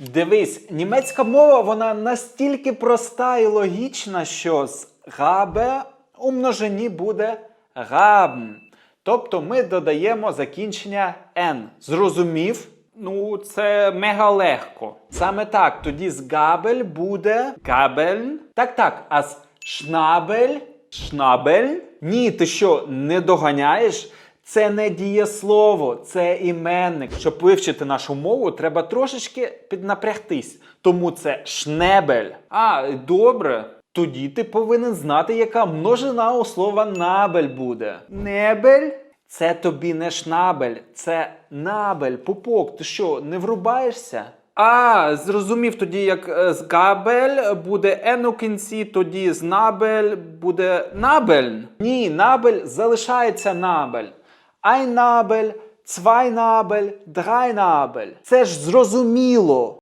Дивись, німецька мова вона настільки проста і логічна, що з габе у множині буде габн. Тобто ми додаємо закінчення «н». Зрозумів? Ну, це мега легко. Саме так, тоді з габель буде габельн. Так, так, а з шнабель шнабель? Ні, ти що, не доганяєш? Це не дієслово, це іменник. Щоб вивчити нашу мову, треба трошечки піднапрягтись. Тому це шнебель. А, добре. Тоді ти повинен знати, яка множина у слова набель буде. Небель? Це тобі не шнабель, це набель, пупок. Ти що, не врубаєшся? А, зрозумів тоді, як е, з габель буде ен у кінці, тоді з набель буде набельн. Ні, набель залишається набель. Ein Nabel, zwei Nabel, drei Nabel. Це ж зрозуміло.